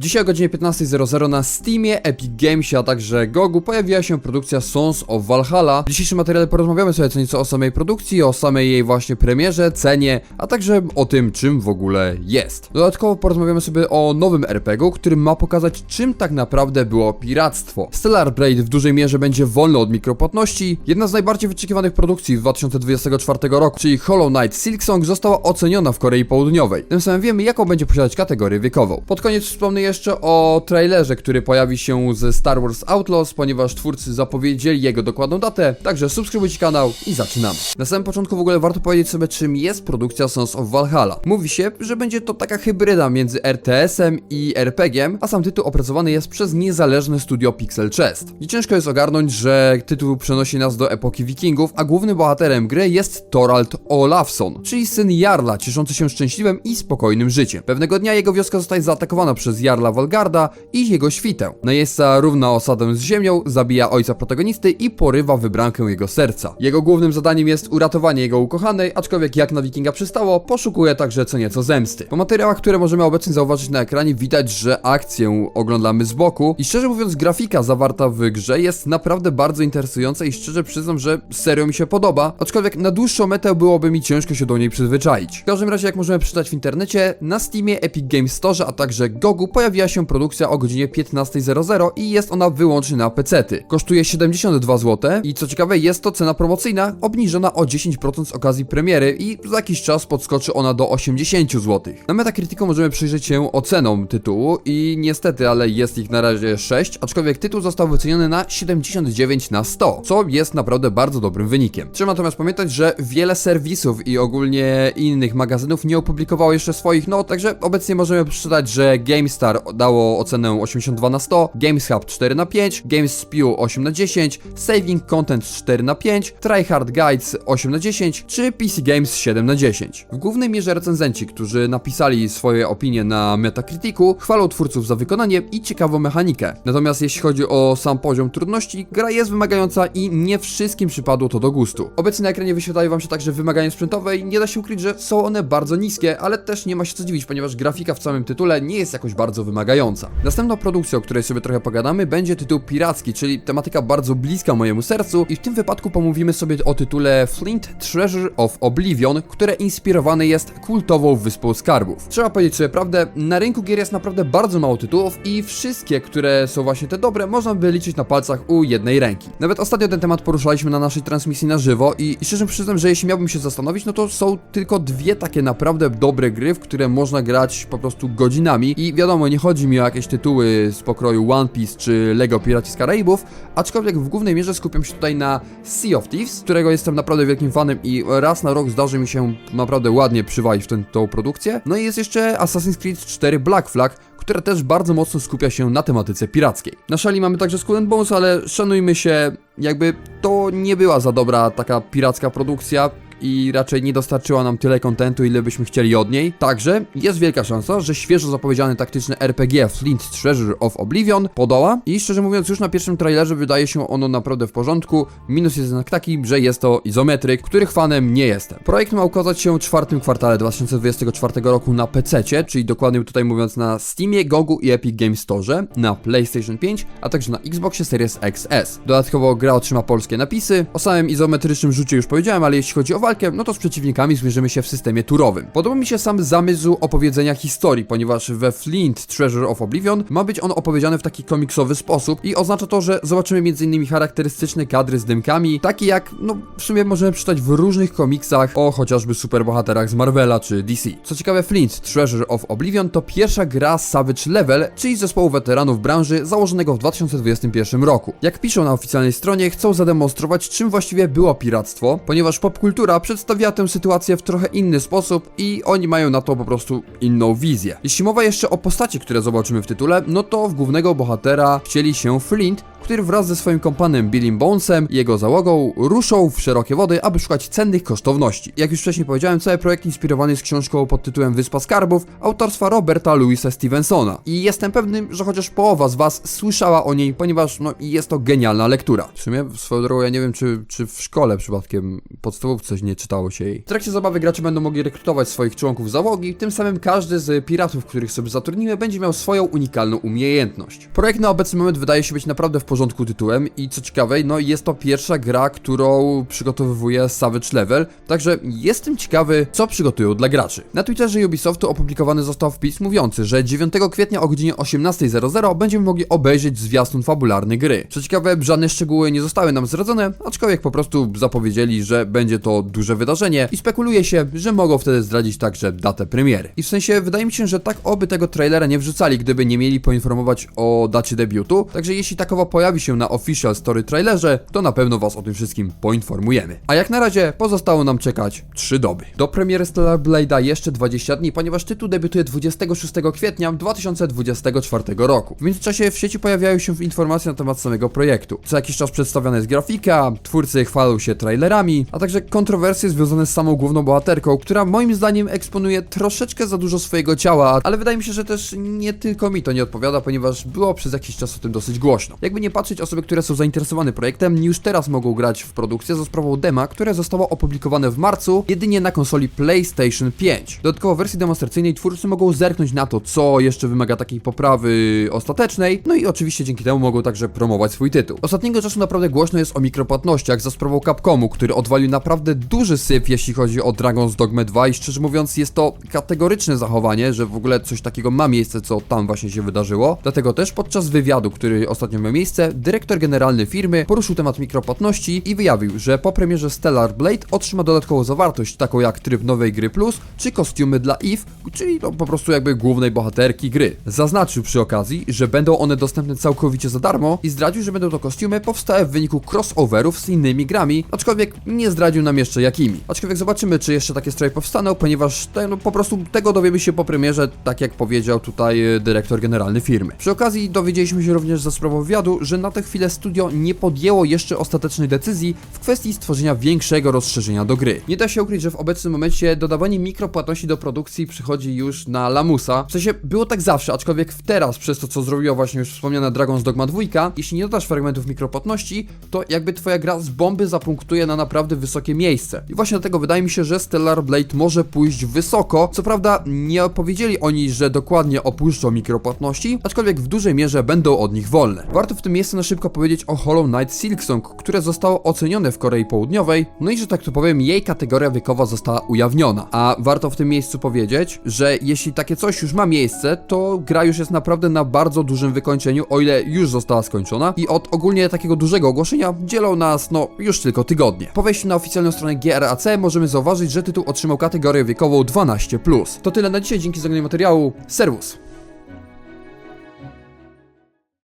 Dzisiaj o godzinie 15.00 na Steamie, Epic Gamesie, a także GOGu pojawiła się produkcja Sons of Valhalla. W dzisiejszym materiale porozmawiamy sobie co nieco o samej produkcji, o samej jej właśnie premierze, cenie, a także o tym, czym w ogóle jest. Dodatkowo porozmawiamy sobie o nowym RPG-u, który ma pokazać, czym tak naprawdę było piractwo. Stellar Blade w dużej mierze będzie wolny od mikropłatności. Jedna z najbardziej wyczekiwanych produkcji w 2024 roku, czyli Hollow Knight Silksong, została oceniona w Korei Południowej. Tym samym wiemy, jaką będzie posiadać kategorię wiekową. Pod koniec wspomnę jeszcze o trailerze, który pojawi się ze Star Wars Outlaws, ponieważ twórcy zapowiedzieli jego dokładną datę, także subskrybujcie kanał i zaczynamy. Na samym początku w ogóle warto powiedzieć sobie, czym jest produkcja Sons of Valhalla. Mówi się, że będzie to taka hybryda między RTS-em i RPG-iem, a sam tytuł opracowany jest przez niezależne studio Pixel Chest. I ciężko jest ogarnąć, że tytuł przenosi nas do epoki wikingów, a głównym bohaterem gry jest Thorald Olafsson, czyli syn Jarla, cieszący się szczęśliwym i spokojnym życiem. Pewnego dnia jego wioska zostaje zaatakowana przez Jarla Walgarda i jego świtę. Najeźdźca równa osadę z ziemią, zabija ojca protagonisty i porywa wybrankę jego serca. Jego głównym zadaniem jest uratowanie jego ukochanej, aczkolwiek jak na wikinga przystało, poszukuje także co nieco zemsty. Po materiałach, które możemy obecnie zauważyć na ekranie, widać, że akcję oglądamy z boku i szczerze mówiąc grafika zawarta w grze jest naprawdę bardzo interesująca i szczerze przyznam, że serio mi się podoba, aczkolwiek na dłuższą metę byłoby mi ciężko się do niej przyzwyczaić. W każdym razie, jak możemy przeczytać w internecie, na Steamie, Epic Games Store, a także GOGu pojawiła się produkcja o godzinie 15.00 i jest ona wyłącznie na PC-ty. Kosztuje 72 zł i co ciekawe jest to cena promocyjna obniżona o 10% z okazji premiery i za jakiś czas podskoczy ona do 80 zł. Na Metacriticu możemy przyjrzeć się ocenom tytułu i niestety, ale jest ich na razie 6, aczkolwiek tytuł został wyceniony na 79 na 100, co jest naprawdę bardzo dobrym wynikiem. Trzeba natomiast pamiętać, że wiele serwisów i ogólnie innych magazynów nie opublikowało jeszcze swoich not, także obecnie możemy przeczytać, że GameStar dało ocenę 82 na 100, GamesHub 4 na 5, GameSpew 8 na 10, Saving Content 4 na 5, Tryhard Guides 8 na 10, czy PC Games 7 na 10. W głównej mierze recenzenci, którzy napisali swoje opinie na Metacriticu, chwalą twórców za wykonanie i ciekawą mechanikę. Natomiast jeśli chodzi o sam poziom trudności, gra jest wymagająca i nie wszystkim przypadło to do gustu. Obecnie na ekranie wyświetlają wam się także wymagania sprzętowe i nie da się ukryć, że są one bardzo niskie, ale też nie ma się co dziwić, ponieważ grafika w samym tytule nie jest jakoś bardzo wymagająca. Następną produkcją, o której sobie trochę pogadamy, będzie tytuł piracki, czyli tematyka bardzo bliska mojemu sercu i w tym wypadku pomówimy sobie o tytule Flint Treasure of Oblivion, które inspirowane jest kultową wyspą skarbów. Trzeba powiedzieć sobie prawdę, na rynku gier jest naprawdę bardzo mało tytułów i wszystkie, które są właśnie te dobre, można by liczyć na palcach u jednej ręki. Nawet ostatnio ten temat poruszaliśmy na naszej transmisji na żywo i szczerze przyznam, że jeśli miałbym się zastanowić, no to są tylko dwie takie naprawdę dobre gry, w które można grać po prostu godzinami i wiadomo, nie chodzi mi o jakieś tytuły z pokroju One Piece czy Lego Piraci z Karaibów, aczkolwiek w głównej mierze skupiam się tutaj na Sea of Thieves, którego jestem naprawdę wielkim fanem i raz na rok zdarzy mi się naprawdę ładnie przywalić w tę produkcję. No i jest jeszcze Assassin's Creed 4 Black Flag, które też bardzo mocno skupia się na tematyce pirackiej. Na szali mamy także Skull Bones, ale szanujmy się, jakby to nie była za dobra taka piracka produkcja i raczej nie dostarczyła nam tyle kontentu, ile byśmy chcieli od niej. Także jest wielka szansa, że świeżo zapowiedziany taktyczny RPG Flint Treasure of Oblivion podoła i szczerze mówiąc już na pierwszym trailerze wydaje się ono naprawdę w porządku. Minus jest jednak taki, że jest to izometryk, których fanem nie jestem. Projekt ma ukazać się w czwartym kwartale 2024 roku na PC, czyli dokładnie tutaj mówiąc na Steamie, Gogu i Epic Games Store, na PlayStation 5, a także na Xboxie Series XS. Dodatkowo gra otrzyma polskie napisy. O samym izometrycznym rzucie już powiedziałem, ale jeśli chodzi o walkę, no to z przeciwnikami zmierzymy się w systemie turowym. Podoba mi się sam zamysł opowiedzenia historii, ponieważ we Flint Treasure of Oblivion ma być on opowiedziany w taki komiksowy sposób i oznacza to, że zobaczymy m.in. charakterystyczne kadry z dymkami, takie jak, no w sumie możemy przeczytać w różnych komiksach o chociażby superbohaterach z Marvela czy DC. Co ciekawe, Flint Treasure of Oblivion to pierwsza gra Savage Level, czyli zespołu weteranów branży założonego w 2021 roku. Jak piszą na oficjalnej stronie, chcą zademonstrować czym właściwie było piractwo, ponieważ popkultura przedstawia tę sytuację w trochę inny sposób i oni mają na to po prostu inną wizję. Jeśli mowa jeszcze o postaci, które zobaczymy w tytule, no to w głównego bohatera wcieli się Flint, który wraz ze swoim kompanem Billym Bonesem i jego załogą ruszą w szerokie wody, aby szukać cennych kosztowności. Jak już wcześniej powiedziałem, cały projekt inspirowany jest książką pod tytułem Wyspa Skarbów autorstwa Roberta Louisa Stevensona. I jestem pewny, że chociaż połowa z was słyszała o niej, ponieważ no jest to genialna lektura. W sumie swoją drogą ja nie wiem, czy, czy w szkole przypadkiem podstawówce nie czytało się jej. W trakcie zabawy gracze będą mogli rekrutować swoich członków załogi, tym samym każdy z piratów, których sobie zatrudnimy, będzie miał swoją unikalną umiejętność. Projekt na obecny moment wydaje się być naprawdę w porządku tytułem i co ciekawe, no jest to pierwsza gra, którą przygotowywuje Savage Level, także jestem ciekawy, co przygotują dla graczy. Na Twitterze Ubisoftu opublikowany został wpis mówiący, że 9 kwietnia o godzinie 18.00 będziemy mogli obejrzeć zwiastun fabularny gry. Co ciekawe, żadne szczegóły nie zostały nam zdradzone, aczkolwiek po prostu zapowiedzieli, że będzie to duże wydarzenie i spekuluje się, że mogą wtedy zdradzić także datę premiery. I w sensie wydaje mi się, że tak oby tego trailera nie wrzucali, gdyby nie mieli poinformować o dacie debiutu, także jeśli takowa pojawi się na official story trailerze, to na pewno was o tym wszystkim poinformujemy. A jak na razie pozostało nam czekać 3 doby. Do premiery Stellar Blade'a jeszcze 20 dni, ponieważ tytuł debiutuje 26 kwietnia 2024 roku. W międzyczasie w sieci pojawiają się informacje na temat samego projektu. Co jakiś czas przedstawiana jest grafika, twórcy chwalą się trailerami, a także kontrowersje związane z samą główną bohaterką, która moim zdaniem eksponuje troszeczkę za dużo swojego ciała, ale wydaje mi się, że też nie tylko mi to nie odpowiada, ponieważ było przez jakiś czas o tym dosyć głośno. Jakby nie patrzeć, osoby, które są zainteresowane projektem, już teraz mogą grać w produkcję za sprawą dema, które zostało opublikowane w marcu jedynie na konsoli PlayStation 5. Dodatkowo w wersji demonstracyjnej twórcy mogą zerknąć na to, co jeszcze wymaga takiej poprawy ostatecznej, no i oczywiście dzięki temu mogą także promować swój tytuł. Ostatniego czasu naprawdę głośno jest o mikropłatnościach za sprawą Capcomu, który odwalił naprawdę duży syf, jeśli chodzi o Dragon's Dogma 2 i szczerze mówiąc jest to kategoryczne zachowanie, że w ogóle coś takiego ma miejsce, co tam właśnie się wydarzyło. Dlatego też podczas wywiadu, który ostatnio miał miejsce, dyrektor generalny firmy poruszył temat mikropłatności i wyjawił, że po premierze Stellar Blade otrzyma dodatkową zawartość, taką jak tryb nowej gry plus, czy kostiumy dla Eve, czyli no, po prostu jakby głównej bohaterki gry. Zaznaczył przy okazji, że będą one dostępne całkowicie za darmo i zdradził, że będą to kostiumy powstałe w wyniku crossoverów z innymi grami, aczkolwiek nie zdradził nam jeszcze jakimi. Aczkolwiek zobaczymy, czy jeszcze takie stroje powstaną, ponieważ te, no, po prostu tego dowiemy się po premierze, tak jak powiedział tutaj e, dyrektor generalny firmy. Przy okazji dowiedzieliśmy się również za sprawą wywiadu, że na tę chwilę studio nie podjęło jeszcze ostatecznej decyzji w kwestii stworzenia większego rozszerzenia do gry. Nie da się ukryć, że w obecnym momencie dodawanie mikropłatności do produkcji przychodzi już na lamusa. W sensie było tak zawsze, aczkolwiek teraz, przez to co zrobiła właśnie już wspomniana Dragon's Dogma 2, jeśli nie dodasz fragmentów mikropłatności, to jakby twoja gra z bomby zapunktuje na naprawdę wysokie miejsce. I właśnie dlatego wydaje mi się, że Stellar Blade może pójść wysoko. Co prawda nie powiedzieli oni, że dokładnie opuszczą mikropłatności, aczkolwiek w dużej mierze będą od nich wolne. Warto w tym miejscu na szybko powiedzieć o Hollow Knight Silksong, które zostało ocenione w Korei Południowej, no i że tak to powiem, jej kategoria wiekowa została ujawniona. A warto w tym miejscu powiedzieć, że jeśli takie coś już ma miejsce, to gra już jest naprawdę na bardzo dużym wykończeniu, o ile już została skończona i od ogólnie takiego dużego ogłoszenia dzielą nas, no, już tylko tygodnie. Po wejściu na oficjalną stronę GRAC możemy zauważyć, że tytuł otrzymał kategorię wiekową 12+. To tyle na dzisiaj, dzięki za oglądanie materiału. Serwus!